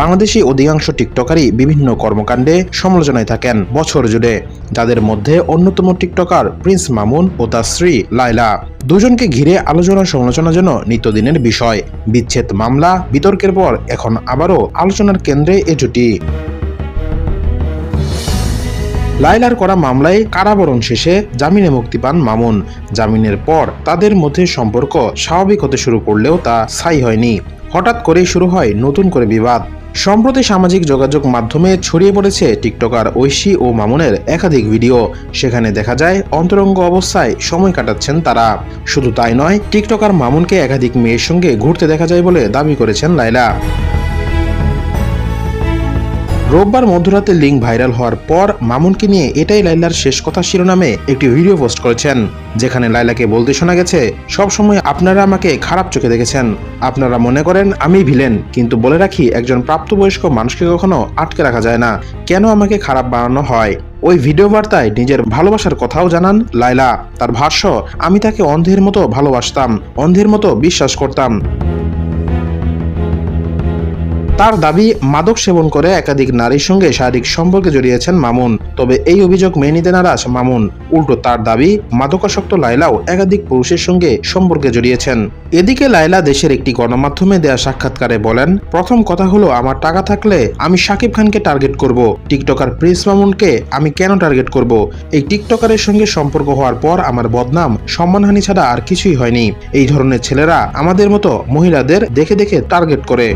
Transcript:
বাংলাদেশি অধিকাংশ টিকটকারই বিভিন্ন কর্মকাণ্ডে সমালোচনায় থাকেন বছর জুড়ে। যাদের মধ্যে অন্যতম টিকটকার প্রিন্স মামুন ও তার স্ত্রী লাইলা দুজনকে ঘিরে আলোচনা সমালোচনার জন্য নিত্যদিনের বিষয়। বিচ্ছেদ মামলা, বিতর্কের পর এখন আবারও আলোচনার কেন্দ্রে এ জুটি। লাইলার করা মামলায় কারাবরণ শেষে জামিনে মুক্তি পান মামুন। জামিনের পর তাদের মধ্যে সম্পর্ক স্বাভাবিক হতে শুরু করলেও তা স্থায়ী হয়নি। হঠাৎ করেই শুরু হয় নতুন করে বিবাদ। সম্প্রতি সামাজিক যোগাযোগ মাধ্যমে ছড়িয়ে পড়েছে টিকটকার ঐশী ও মামুনের একাধিক ভিডিও। সেখানে দেখা যায়, অন্তরঙ্গ অবস্থায় সময় কাটাচ্ছেন তারা। শুধু তাই নয়, টিকটকার মামুনকে একাধিক মেয়ের সঙ্গে ঘুরতে দেখা যায় বলে দাবি করেছেন লাইলা রোববার মধ্যরাতে লিঙ্ক ভাইরাল হওয়ার পর মামুনকে নিয়ে এটাই লাইলার শেষ কথা শিরোনামে একটি ভিডিও পোস্ট করেছেন, যেখানে লাইলাকে বলতে শোনা গেছে, সব সময় আপনারা আমাকে খারাপ চোখে দেখেছেন। আপনারা মনে করেন আমি ভিলেন, কিন্তু বলে রাখি একজন প্রাপ্তবয়স্ক মানুষকে কখনো আটকে রাখা যায় না। কেন আমাকে খারাপ বানানো হয়? ওই ভিডিও বার্তায় নিজের ভালোবাসার কথাও জানান লাইলা। তার ভাষ্য, আমি তাকে অন্ধের মতো ভালোবাসতাম, অন্ধের মতো বিশ্বাস করতাম। তার দাবি, মাদক সেবন করে একাধিক নারীর সঙ্গে শারীরিক সম্পর্কে জড়িয়েছেন মামুন। তবে এই অভিযোগ মেনে নিতে নারাজ মামুন। উল্টো তার দাবি, মাদকাসক্ত লাইলাও একাধিক পুরুষের সঙ্গে সম্পর্কে জড়িয়েছেন। এদিকে লাইলা দেশের একটি গণমাধ্যমে দেয়া সাক্ষাৎকারে বলেন, প্রথম কথা হলো, আমার টাকা থাকলে আমি শাকিব খানকে টার্গেট করব। টিকটকার প্রিন্স মামুনকে আমি কেন টার্গেট করব? এই টিকটকারের সঙ্গে সম্পর্ক হওয়ার পর আমার বদনাম, সম্মানহানি ছাড়া আর কিছুই হয়নি। এই ধরনের ছেলেরা আমাদের মতো মহিলাদের দেখে দেখে টার্গেট করে।